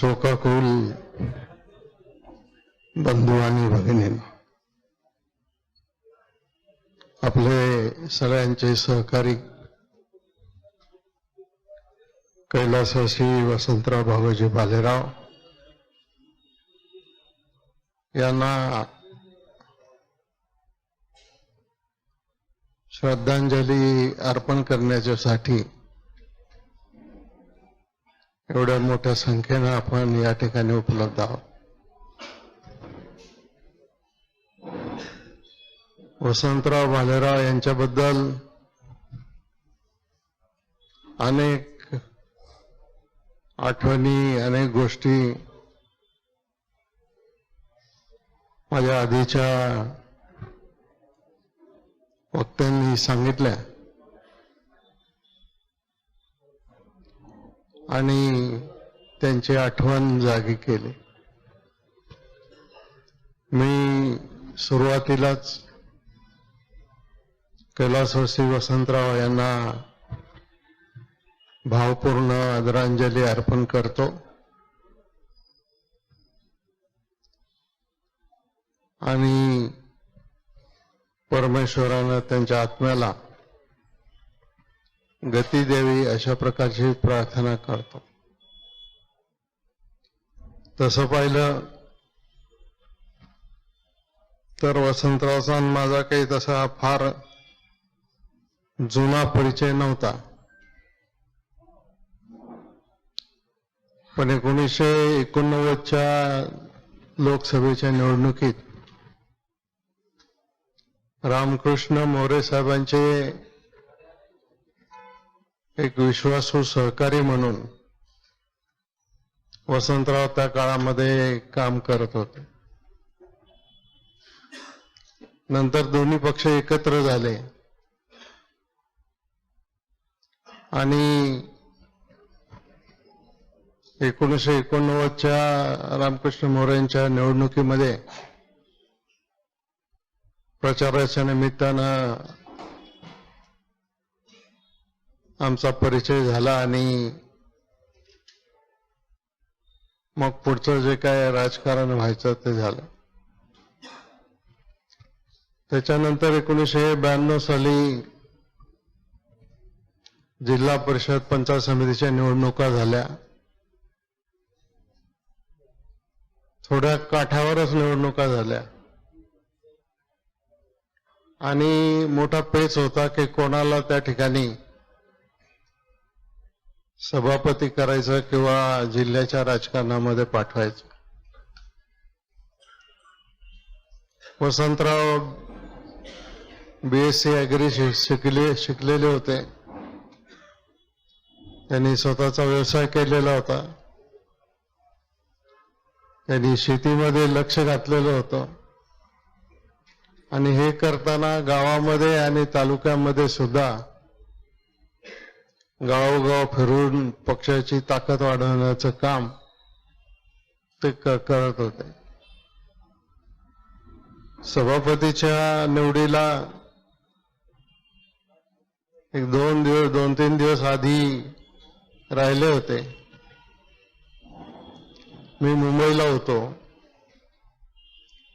शोकाकुल बंधू आणि भगिनी आपले सगळ्यांचे सहकारी कैलासवासी वसंतराव भागोजी भालेराव यांना श्रद्धांजली अर्पण करण्याच्यासाठी एवढ्या मोठ्या संख्येनं आपण या ठिकाणी उपलब्ध आहोत. वसंतराव भालेराव यांच्याबद्दल अनेक आठवणी अनेक गोष्टी माझ्या आधीच्या वक्त्यांनी सांगितल्या. आणि त्यांची आठवण जागी केली. मी सुरुवातीलाच कैलासवासी वसंतराव यांना भावपूर्ण आदरांजली अर्पण करतो. आणि परमेश्वरानं त्यांच्या आत्म्याला गती द्यावी अशा प्रकारची प्रार्थना करतो. तसं पाहिलं तर वसंतरावचा माझा काही तसा फार जुना परिचय नव्हता. पण एकोणीसशे एकोणनव्वदच्या लोकसभेच्या निवडणुकीत रामकृष्ण मोरे साहेबांचे एक विश्वासू सहकारी म्हणून वसंतराव त्या काळामध्ये काम करत होते. नंतर दोन्ही पक्ष एकत्र झाले. आणि एकोणीसशे एकोणनव्वदच्या रामकृष्ण मोरेंच्या निवडणुकीमध्ये प्रचाराच्या निमित्तानं आमचा परिचय झाला आणि मग पुढचं जे काय राजकारण व्हायचं ते झालं. त्याच्यानंतर एकोणीसशे ब्याण्णव साली जिल्हा परिषद पंचायत समितीच्या निवडणुका झाल्या. थोड्या काठावरच निवडणुका झाल्या. आणि मोठा पेच होता की कोणाला त्या ठिकाणी सभापती करायचं किंवा जिल्ह्याच्या राजकारणामध्ये पाठवायचं? वसंतराव बीएससी अॅग्री शिकले शिकलेले होते. त्यांनी स्वतःचा व्यवसाय केलेला होता. त्यांनी शेतीमध्ये लक्ष घातलेलं होतं. आणि हे करताना गावामध्ये आणि तालुक्यामध्ये सुद्धा गावोगाव फिरून पक्षाची ताकद वाढवण्याचं काम ते करत होते. सभापतीच्या निवडीला एक दोन दिवस दोन तीन दिवस आधी राहिले होते. मी मुंबईला होतो.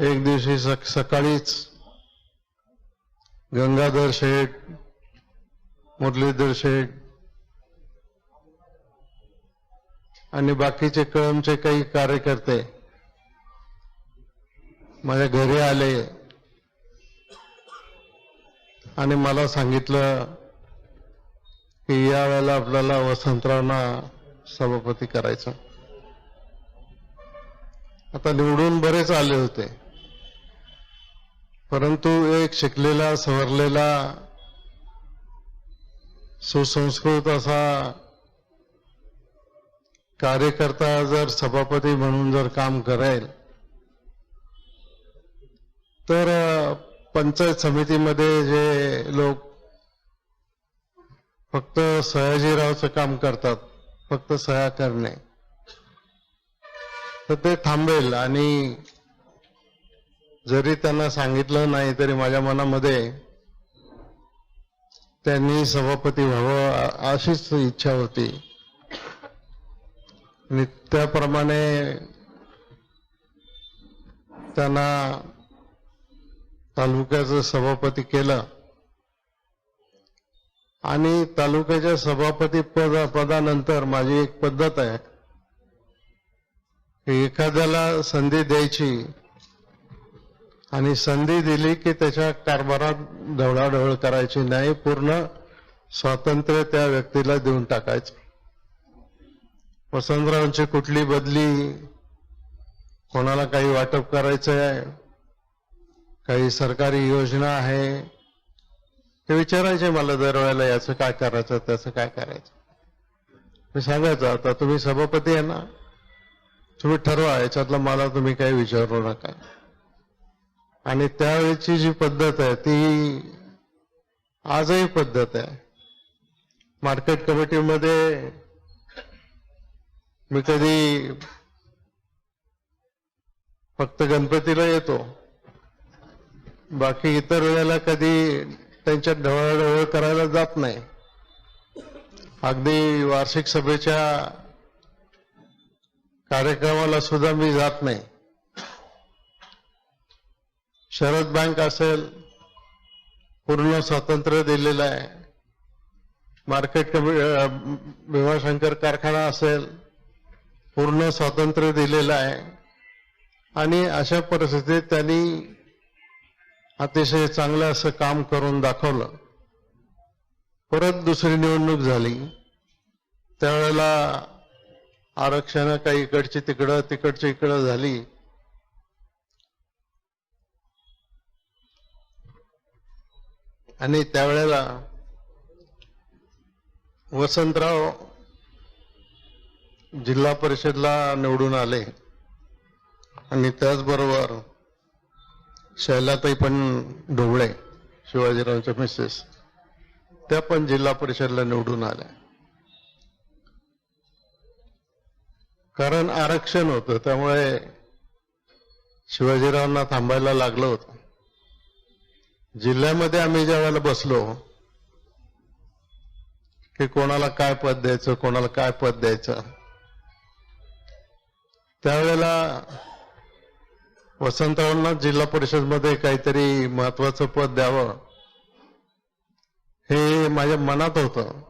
एक दिवशी सक- सकाळीच गंगाधर शेठ मुरलीधर शेठ आणि बाकीचे कळमचे काही कार्यकर्ते माझ्या घरी आले आणि मला सांगितलं की यावेळेला आपल्याला वसंतरावना सभापती करायचं. आता निवडून बरेच आले होते. परंतु एक शिकलेला सवरलेला सुसंस्कृत असा कार्यकर्ता जर सभापती म्हणून जर काम करेल तर पंचायत समितीमध्ये जे लोक फक्त सयाजीरावचं काम करतात फक्त सह्या करणे तर ते थांबेल. आणि जरी त्यांना सांगितलं नाही तरी माझ्या मनामध्ये त्यांनी सभापती व्हावं अशीच इच्छा होती. नित्याप्रमाणे त्याप्रमाणे त्यांना तालुक्याचं सभापती केलं. आणि तालुक्याच्या सभापती पद पदानंतर माझी एक पद्धत आहे. की एखाद्याला संधी द्यायची आणि संधी दिली की त्याच्या कारभारात ढवळाढवळ करायची नाही पूर्ण स्वातंत्र्य त्या व्यक्तीला देऊन टाकायचं. वसंतरावांची कुठली बदली कोणाला काही वाटप करायचं आहे काही सरकारी योजना आहे? ते विचारायचे मला दरवेळेला याचं काय करायचं त्याचं काय करायचं? मी सांगायचं आता तुम्ही सभापती आहे ना? तुम्ही ठरवा याच्यातलं मला तुम्ही काही विचारू नका. आणि त्यावेळेची जी पद्धत आहे ती आजही पद्धत आहे. मार्केट कमिटीमध्ये मी कधी फक्त गणपतीला येतो. बाकी इतर वेळेला कधी त्यांच्यात ढवळाढवळ करायला जात नाही. अगदी वार्षिक सभेच्या कार्यक्रमाला सुद्धा मी जात नाही. शरद बँक असेल पूर्ण स्वातंत्र्य दिलेलं आहे. मार्केट कमी भीमाशंकर कारखाना असेल पूर्ण स्वातंत्र्य दिलेलं आहे. आणि अशा परिस्थितीत त्यांनी अतिशय चांगलं असं काम करून दाखवलं. परत दुसरी निवडणूक झाली. त्यावेळेला आरक्षण काही इकडची तिकडं तिकडची इकडं झाली. आणि त्यावेळेला वसंतराव जिल्हा परिषदला निवडून आले. आणि त्याचबरोबर शैलाताई पण ढोबळे शिवाजीरावच्या मिसेस त्या पण जिल्हा परिषदला निवडून आल्या. कारण आरक्षण होतं त्यामुळे शिवाजीरावांना थांबायला लागलं होतं. जिल्ह्यामध्ये आम्ही ज्या वेळेला बसलो की कोणाला काय पद द्यायचं कोणाला काय पद द्यायचं. त्यावेळेला वसंतरावांना जिल्हा परिषदमध्ये काहीतरी महत्वाचं पद द्यावं हे माझ्या मनात होतं.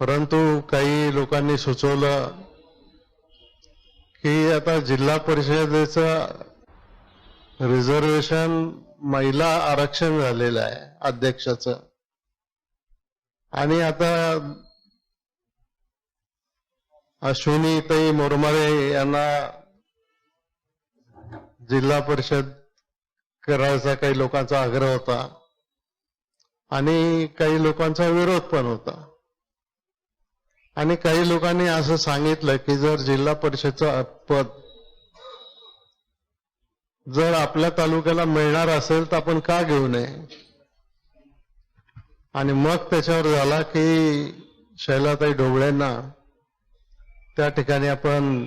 परंतु काही लोकांनी सुचवलं की आता जिल्हा परिषदेचं रिझर्वेशन महिला आरक्षण झालेलं आहे अध्यक्षाचं. आणि आता अश्विनीताई मोरमारे यांना जिल्हा परिषद करायचा काही लोकांचा आग्रह होता. आणि काही लोकांचा विरोध पण होता. आणि काही लोकांनी असं सांगितलं की जर जिल्हा परिषदचं पद जर आपल्या तालुक्याला मिळणार असेल तर आपण का घेऊ नये? आणि मग त्याच्यावर झाला की शैलाताई ढोबळेंना त्या ठिकाणी आपण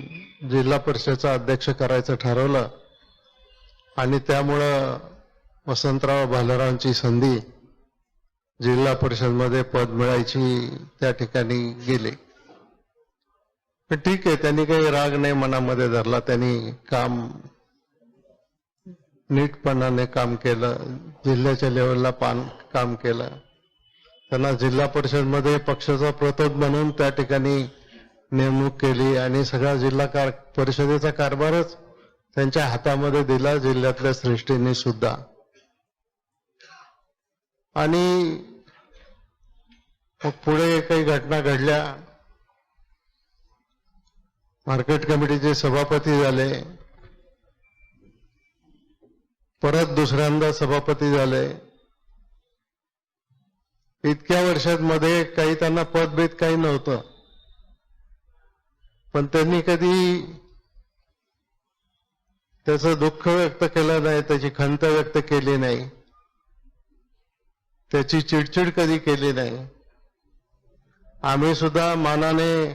जिल्हा परिषदचा अध्यक्ष करायचं ठरवलं आणि त्यामुळं वसंतराव भालरावांची संधी जिल्हा परिषदमध्ये पद मिळायची त्या ठिकाणी गेले. ठीक आहे त्यांनी काही राग नाही मनामध्ये धरला त्यांनी काम नीटपणाने काम केलं जिल्ह्याच्या लेवलला पान काम केलं. त्यांना जिल्हा परिषदमध्ये पक्षाचा प्रतोद म्हणून त्या ठिकाणी नेमणूक केली आणि सगळा जिल्हा कार परिषदेचा कारभारच त्यांच्या हातामध्ये दिला जिल्ह्यातल्या श्रेष्ठींनी सुद्धा. आणि मग पुढे काही घटना घडल्या. मार्केट कमिटीचे सभापती झाले. परत दुसऱ्यांदा सभापती झाले. इतक्या वर्षांमध्ये काही त्यांना पदभेद काही नव्हतं. पण त्यांनी कधी त्याचं दुःख व्यक्त केलं नाही त्याची खंत व्यक्त केली नाही त्याची चिडचिड कधी केली नाही. आम्ही सुद्धा मानाने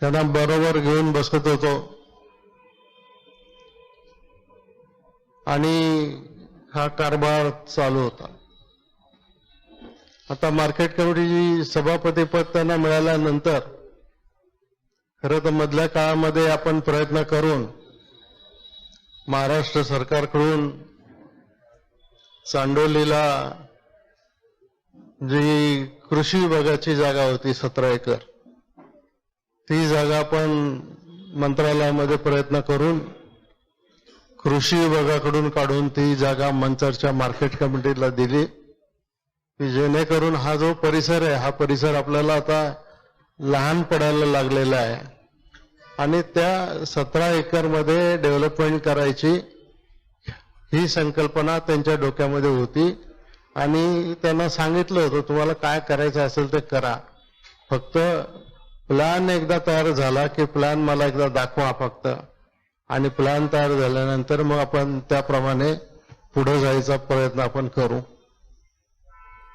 त्यांना बरोबर घेऊन बसत होतो. आणि हा कारभार चालू होता. आता मार्केट कमिटीची सभापतीपद त्यांना मिळाल्यानंतर खरं तर मधल्या काळामध्ये आपण प्रयत्न करून महाराष्ट्र सरकारकडून चांडोलीला जी कृषी विभागाची जागा होती सतरा एकर ती जागा आपण मंत्रालयामध्ये प्रयत्न करून कृषी विभागाकडून काढून ती जागा मंचरच्या मार्केट कमिटीला दिली की जेणेकरून हा जो परिसर आहे हा परिसर आपल्याला आता लहान पडायला लागलेला आहे. आणि त्या सतरा एकरमध्ये डेव्हलपमेंट करायची ही संकल्पना त्यांच्या डोक्यामध्ये होती. आणि त्यांना सांगितलं होतं तुम्हाला काय करायचं असेल ते करा. फक्त प्लॅन एकदा तयार झाला की प्लॅन मला एकदा दाखवा फक्त. आणि प्लॅन तयार झाल्यानंतर मग आपण त्याप्रमाणे पुढे जायचा प्रयत्न आपण करू.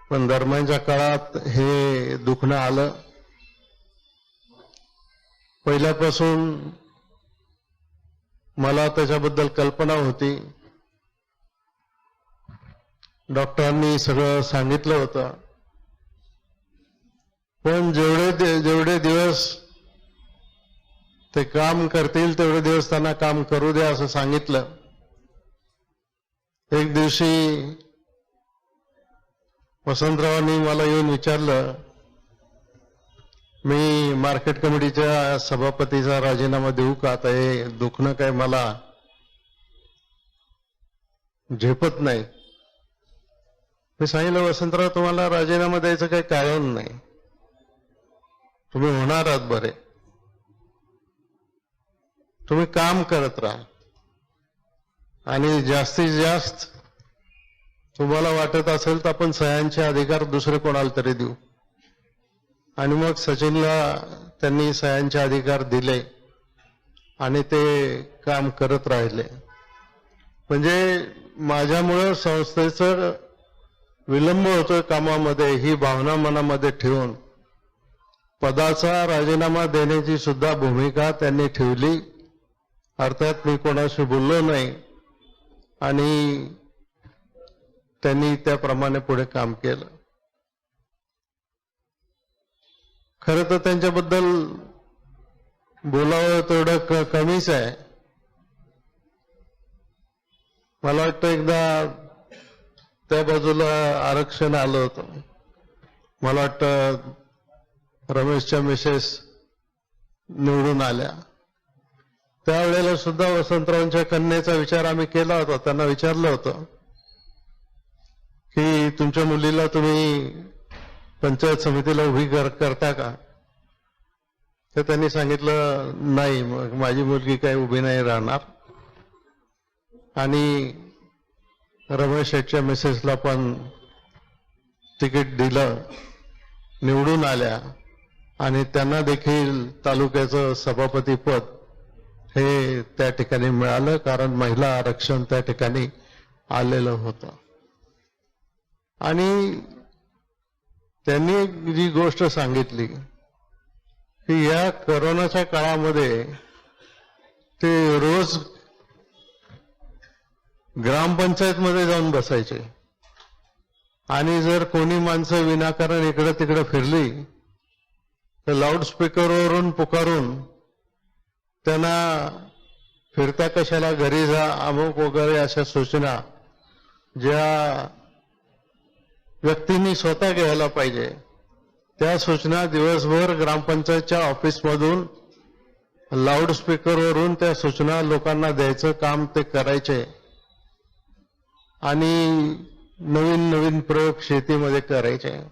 पण दरम्यानच्या काळात हे दुखणं आलं. पहिल्यापासून मला त्याच्याबद्दल कल्पना होती. डॉक्टरांनी सगळं सांगितलं होतं. पण जेवढे जेवढे दिवस ते काम करतील तेवढे दिवस त्यांना काम करू द्या असं सांगितलं. एक दिवशी वसंतरावांनी मला येऊन विचारलं मी मार्केट कमिटीच्या सभापतीचा राजीनामा देऊ का? आता हे दुखणं काय मला झेपत नाही. मी सांगितलं वसंतराव तुम्हाला राजीनामा द्यायचं काही कारण नाही. तुम्ही होणार आहात बरे. तुम्ही काम करत राहा. आणि जास्तीत जास्त तुम्हाला वाटत असेल तर आपण सह्यांचे अधिकार दुसरे कोणाला तरी देऊ. आणि मग सचिनला त्यांनी सह्यांचे अधिकार दिले आणि ते काम करत राहिले. म्हणजे माझ्यामुळं संस्थेचं विलंब होतोय कामामध्ये ही भावना मनामध्ये ठेवून. पदाचा राजीनामा देण्याची सुद्धा भूमिका त्यांनी ठेवली. अर्थात मी कोणाशी बोललो नाही आणि त्यांनी त्याप्रमाणे पुढे काम केलं. खरं तर त्यांच्याबद्दल बोलावं तेवढं कमीच आहे. मला वाटतं एकदा त्या बाजूला आरक्षण आलं होतं. मला वाटतं रमेशच्या मिसेस निवडून आल्या. त्यावेळेला सुद्धा वसंतरावांच्या कन्येचा विचार आम्ही केला होता. त्यांना विचारलं होतं की तुमच्या मुलीला तुम्ही पंचायत समितीला उभी कर करता का? तर त्यांनी सांगितलं नाही मग माझी मुलगी काही उभी नाही राहणार. आणि रमेश शेठच्या मिसेसला पण तिकीट दिलं निवडून आल्या. आणि त्यांना देखील तालुक्याचं सभापतीपद हे त्या ठिकाणी मिळालं कारण महिला आरक्षण त्या ठिकाणी आलेलं होतं. आणि त्यांनी जी गोष्ट सांगितली की या करोनाच्या काळामध्ये ते रोज ग्रामपंचायतमध्ये जाऊन बसायचे. आणि जर कोणी माणसं विनाकारण इकडं तिकडं फिरली तर लाऊडस्पीकरवरून पुकारून त्यांना फिरता कशाला घरी जा अमुक वगैरे अशा सूचना ज्या व्यक्तींनी स्वतः घ्यायला पाहिजे. त्या सूचना दिवसभर ग्रामपंचायतच्या ऑफिसमधून लाऊडस्पीकरवरून त्या सूचना लोकांना द्यायचं काम ते करायचे. आणि नवीन नवीन प्रयोग शेतीमध्ये करायचे.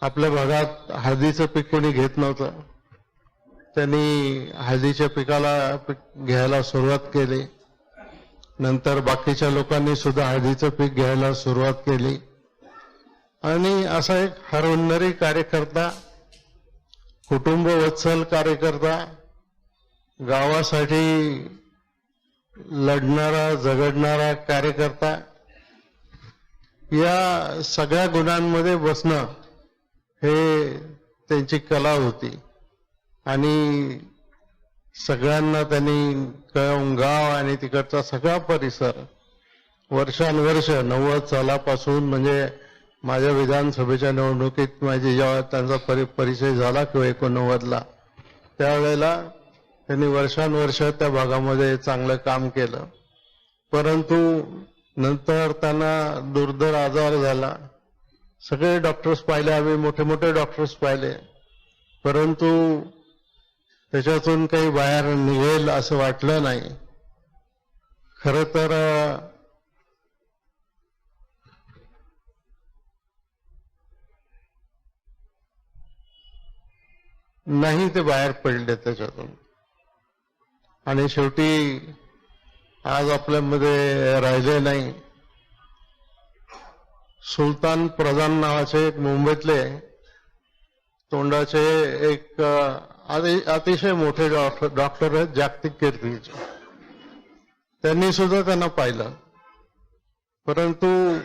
आपल्या भागात हळदीचं पीक कोणी घेत नव्हतं. त्यांनी हळदीच्या पिकाला पीक घ्यायला सुरुवात केली. नंतर बाकीच्या लोकांनी सुद्धा हळदीचं पीक घ्यायला सुरुवात केली. आणि असा एक हरवणारी कार्यकर्ता कुटुंब वत्सल कार्यकर्ता गावासाठी लढणारा झगडणारा कार्यकर्ता या सगळ्या गुणांमध्ये बसणं हे त्यांची कला होती. आणि सगळ्यांना त्यांनी कळवून गाव आणि तिकडचा सगळा परिसर वर्षानुवर्ष नव्वद सालापासून म्हणजे माझ्या विधानसभेच्या निवडणुकीत माझी जेव्हा त्यांचा परि परिचय झाला किंवा एकोणनव्वदला. त्यावेळेला त्यांनी वर्षानुवर्ष त्या भागामध्ये चांगलं काम केलं. परंतु नंतर त्यांना दुर्धर आजार झाला. सगळे डॉक्टर्स पाहिले आम्ही मोठे मोठे डॉक्टर्स पाहिले. परंतु त्याच्यातून काही बाहेर निघेल असं वाटलं नाही. खरं तर नाही ते बाहेर पडले त्याच्यातून. आणि शेवटी आज आपल्यामध्ये राहिले नाही. सुलतान प्रधान नावाचे एक मुंबईतले तोंडाचे एक अतिशय मोठे डॉक्टर डॉक्टर आहेत जागतिक कीर्तीचे. त्यांनी सुद्धा त्यांना पाहिलं. परंतु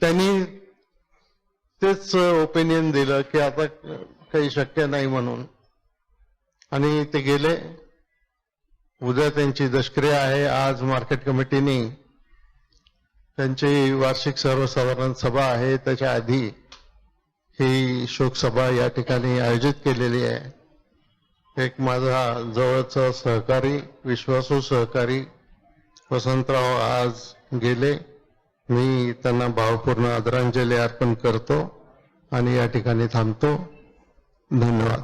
त्यांनी तेच ओपिनियन दिलं की आता काही शक्य नाही म्हणून. आणि ते गेले. उद्या त्यांची दशक्रिया आहे. आज मार्केट कमिटीने त्यांची वार्षिक सर्वसाधारण सभा आहे. त्याच्या आधी ही शोकसभा या ठिकाणी आयोजित केलेली आहे. एक माझा जवळचा सहकारी विश्वासू सहकारी वसंतराव आज गेले. मी त्यांना भावपूर्ण आदरांजली अर्पण करतो आणि या ठिकाणी थांबतो. धन्यवाद.